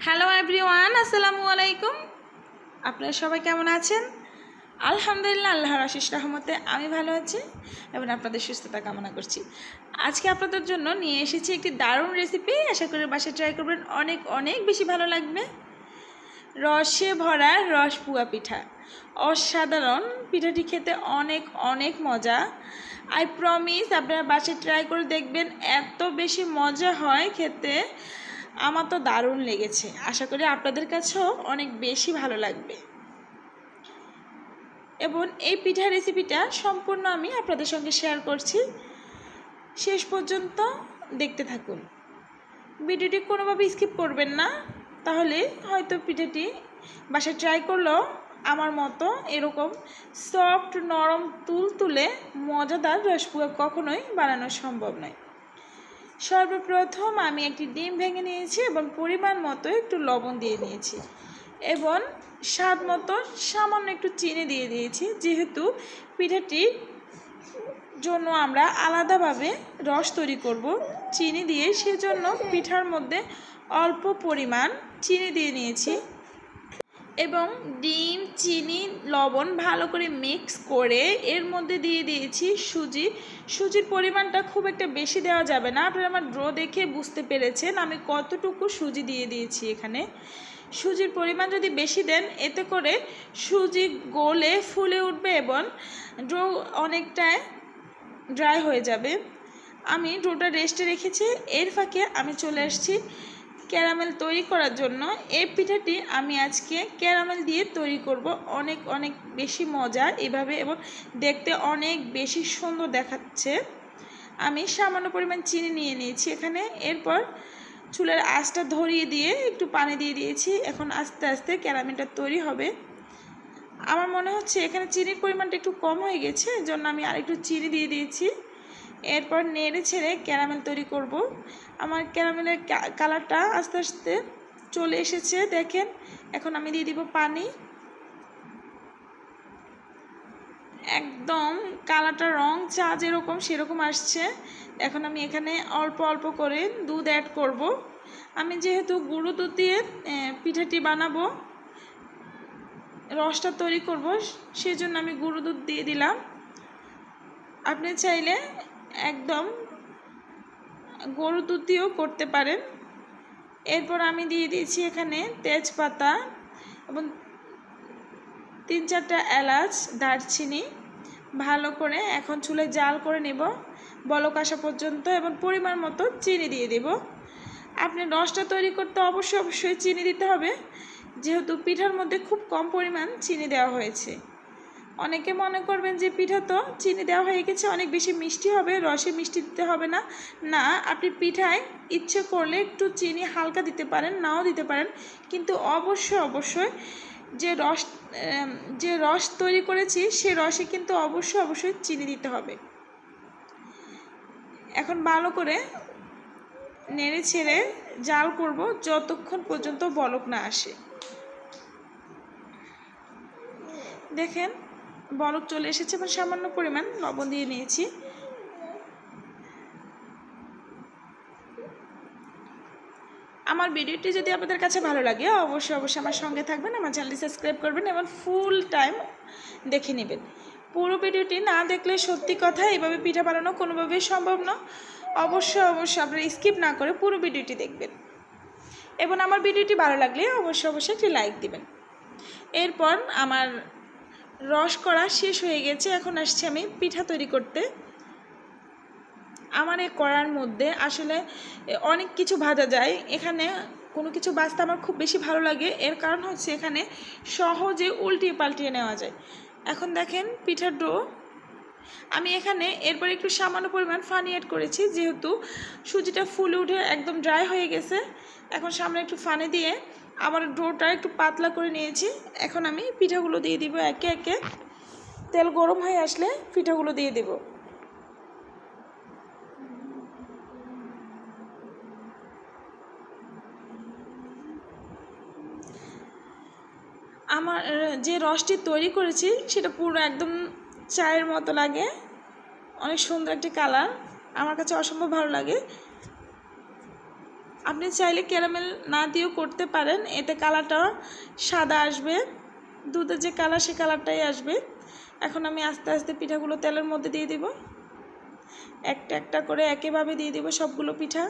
Hello everyone আসসালামু আলাইকুম আপনারা সবাই কেমন আছেন? আলহামদুলিল্লাহ, আল্লাহর আশিস রহমতে আমি ভালো আছি এবং আপনাদের সুস্থতা কামনা করছি। আজকে আপনাদের জন্য নিয়ে এসেছি একটি দারুণ রেসিপি আশা করি বাসায় ট্রাই করবেন। অনেক অনেক বেশি ভালো লাগবে। রসে ভরা রস পুয়া পিঠা। অসাধারণ। পিঠাটি খেতে অনেক অনেক মজা। আই প্রমিস আপনারা বাসায় ট্রাই করে দেখবেন, এত বেশি মজা হয় খেতে। আমার তো দারুণ লেগেছে। আশা করি আপনাদের কাছেও অনেক বেশি ভালো লাগবে। এবং এই পিঠা রেসিপিটা সম্পূর্ণ আমি আপনাদের সঙ্গে শেয়ার করছি। শেষ পর্যন্ত দেখতে থাকুন। ভিডিওটি কোনোভাবে স্কিপ করবেন না। তাহলে হয়তো পিঠাটি বাসায় ট্রাই করলেও আমার মতো এরকম সফট নরম তুল তুলে মজাদার রসপুয়া কখনোই বানানো সম্ভব নয়। সর্বপ্রথম আমি একটি ডিম ভেঙে নিয়েছি এবং পরিমাণ মতো একটু লবণ দিয়ে নিয়েছি এবং স্বাদ মতো সামান্য একটু চিনি দিয়ে দিয়েছি। যেহেতু পিঠাটির জন্য আমরা আলাদাভাবে রস তৈরি করব চিনি দিয়ে, সেজন্য পিঠার মধ্যে অল্প পরিমাণ চিনি দিয়ে নিয়েছি। এবং ডিম, চিনি, লবণ ভালো করে মিক্স করে এর মধ্যে দিয়ে দিয়েছি সুজি। সুজির পরিমাণটা খুব একটা বেশি দেওয়া যাবে না। আপনারা আমার ড্র দেখে বুঝতে পেরেছেন আমি কতটুকু সুজি দিয়ে দিয়েছি এখানে। সুজির পরিমাণ যদি বেশি দেন, এতে করে সুজি গলে ফুলে উঠবে এবং ড্র অনেকটাই ড্রাই হয়ে যাবে। আমি ড্রোটা রেস্টে রেখেছি। এর ফাঁকে আমি চলে আসছি ক্যারামেল তৈরি করার জন্য এই পিঠাটি আমি আজকে ক্যারামেল দিয়ে তৈরি করব। অনেক অনেক বেশি মজা এভাবে এবং দেখতে অনেক বেশি সুন্দর দেখাচ্ছে। আমি সামান্য পরিমাণ চিনি নিয়ে নিয়েছি এখানে। এরপর চুলের আঁচটা ধরিয়ে দিয়ে একটু পানি দিয়ে দিয়েছি। এখন আস্তে আস্তে ক্যারামেলটা তৈরি হবে। আমার মনে হচ্ছে এখানে চিনির পরিমাণটা একটু কম হয়ে গেছে জন্য আমি আরেকটু চিনি দিয়ে দিয়েছি। এরপর নেড়ে ছেড়ে ক্যারামেল তৈরি করব। আমার ক্যারামেলের কালারটা আস্তে আস্তে চলে এসেছে, দেখেন। এখন আমি দিয়ে দিব পানি। একদম কালারটা রং চা যেরকম সেরকম আসছে। এখন আমি এখানে অল্প অল্প করে দুধ অ্যাড করব। আমি যেহেতু গুঁড়ো দুধ দিয়ে পিঠাটি বানাবো, রসটা তৈরি করব সেজন্য আমি গুঁড়ো দুধ দিয়ে দিলাম। আপনি চাইলে একদম গরু দুধ দিয়েও করতে পারেন। এরপর আমি দিয়ে দিয়েছি এখানে তেজপাতা এবং তিন চারটা এলাচ, দারচিনি। ভালো করে এখন চুলে জাল করে নেব। বলক আসা পর্যন্ত এবং পরিমাণ মতো চিনি দিয়ে দেব। আপনি রসটা তৈরি করতে অবশ্যই অবশ্যই চিনি দিতে হবে। যেহেতু পিঠার মধ্যে খুব কম পরিমাণ চিনি দেওয়া হয়েছে। অনেকে মনে করবেন যে পিঠা তো চিনি দেওয়া হয়ে গেছে, অনেক বেশি মিষ্টি হবে, রসে মিষ্টি দিতে হবে না। না, আপনি পিঠায় ইচ্ছে করলে একটু চিনি হালকা দিতে পারেন, নাও দিতে পারেন। কিন্তু অবশ্যই অবশ্যই যে রস যে রস তৈরি করেছি, সে রসে কিন্তু অবশ্যই অবশ্যই চিনি দিতে হবে। এখন ভালো করে নেড়ে ছেড়ে জাল করব যতক্ষণ পর্যন্ত বলক না আসে। দেখেন বরফ চলে এসেছে এবং সামান্য পরিমাণ লবণ দিয়ে নিয়েছি। আমার ভিডিওটি যদি আপনাদের কাছে ভালো লাগে, অবশ্যই অবশ্যই আমার সঙ্গে থাকবেন, আমার চ্যানেলটি সাবস্ক্রাইব করবেন এবং ফুল টাইম দেখে নেবেন। পুরো ভিডিওটি না দেখলে সত্যি কথা, এভাবে পিঠা বানানো কোনোভাবেই সম্ভব না। অবশ্যই অবশ্যই আপনারা স্কিপ না করে পুরো ভিডিওটি দেখবেন। এবং আমার ভিডিওটি ভালো লাগলে অবশ্যই অবশ্যই একটি লাইক দিবেন। এরপর আমার রস করা শেষ হয়ে গেছে, এখন আসছি আমি পিঠা তৈরি করতে। আমার এই কড়ার মধ্যে আসলে অনেক কিছু ভাজা যায়। এখানে কোনো কিছু বাঁচতে আমার খুব বেশি ভালো লাগে। এর কারণ হচ্ছে এখানে সহজে উল্টিয়ে পাল্টিয়ে নেওয়া যায়। এখন দেখেন পিঠার ডো। আমি এখানে এরপর একটু সামান্য পরিমাণ ফানি অ্যাড করেছি, যেহেতু সুজিটা ফুলে উঠে একদম ড্রাই হয়ে গেছে। এখন সামনে একটু ফানি দিয়ে আবার ডোটা একটু পাতলা করে নিয়েছি। এখন আমি পিঠাগুলো দিয়ে দিব একে একে। তেল গরম হয়ে আসলে পিঠাগুলো দিয়ে দেব। আমার, যে রসটি তৈরি করেছি, সেটা পুরো একদম চায়ের মতো লাগে। অনেক সুন্দর একটি কালার। আমার কাছে অসম্ভব ভালো লাগে। আপনি চাইলে ক্যারামেল না দিয়েও করতে পারেন। এতে কালারটা সাদা আসবে। দুধের যে কালার, সে কালারটাই আসবে। এখন আমি আস্তে আস্তে পিঠাগুলো তেলের মধ্যে দিয়ে দিব। একটা একটা করে একেভাবে দিয়ে দিব সবগুলো পিঠা।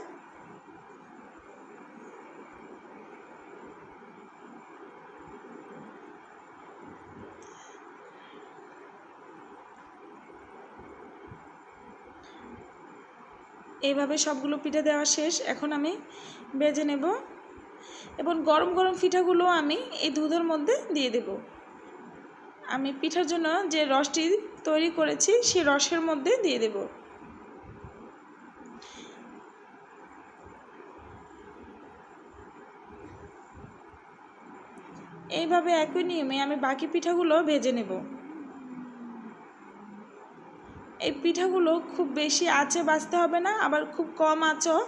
এইভাবে সবগুলো পিঠা দেওয়া শেষ। এখন আমি বেজে নেব এবং গরম গরম পিঠাগুলো আমি এই দুধের মধ্যে দিয়ে দেব। আমি পিঠার জন্য যে রসটি তৈরি করেছি, সেই রসের মধ্যে দিয়ে দেব। এইভাবে একই নিয়মে আমি বাকি পিঠাগুলো ভেজে নেব। এই পিঠাগুলো খুব বেশি আঁচে ভাজতে হবে না, আবার খুব কম আঁচও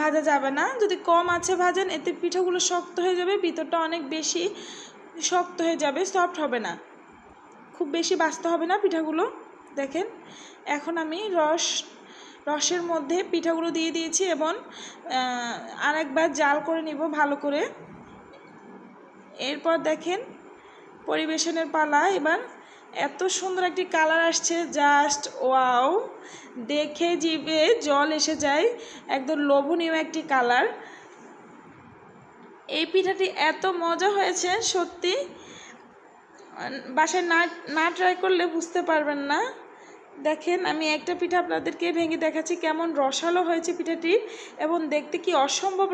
ভাজা যাবে না। যদি কম আঁচে ভাজেন, এতে পিঠাগুলো শক্ত হয়ে যাবে, ভিতরটা অনেক বেশি শক্ত হয়ে যাবে সফট হবে না। খুব বেশি বাঁচতে হবে না পিঠাগুলো, দেখেন। এখন আমি রস, রসের মধ্যে পিঠাগুলো দিয়ে দিয়েছি এবং আরেকবার জাল করে নিব ভালো করে। এরপর দেখেন, পরিবেশনের পালা, এবার এত সুন্দর একটি কালার আসছে জাস্ট ওয়াও দেখে জিভে জল এসে যায়, একদম লোভনীয় একটি কালার। এই পিঠাটি এত মজা হয়েছে, সত্যি। বাসায় না না ট্রাই করলে বুঝতে পারবেন না। দেখেন, আমি একটা পিঠা আপনাদেরকে ভেঙে দেখাচ্ছি, কেমন রসালো হয়েছে পিঠাটি এবং দেখতে কি অসম্ভব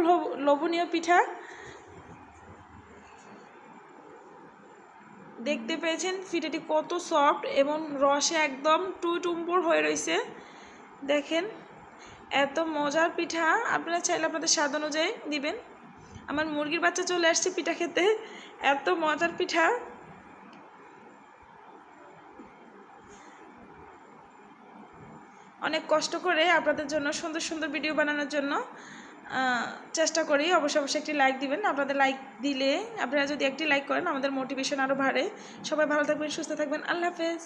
লোভনীয় পিঠা। দেখতে পেয়েছেন পিঠাটি কত সফট এবং রসে একদম টুই টুম্বর হয়ে রয়েছে দেখেন, এত মজার পিঠা আপনারা চাইলে আপনাদের স্বাদ অনুযায়ী দিবেন। আমার মুরগির বাচ্চা চলে আসছে পিঠা খেতে, এত মজার পিঠা। অনেক কষ্ট করে আপনাদের জন্য সুন্দর সুন্দর ভিডিও বানানোর জন্য। চেষ্টা করি অবশ্যই অবশ্যই একটি লাইক দিবেন। আপনাদের লাইক দিলে আপনারা যদি একটি লাইক করেন, আমাদের মোটিভেশন আরও বাড়ে। সবাই ভালো থাকবেন, সুস্থ থাকবেন। আল্লাহ হাফেজ।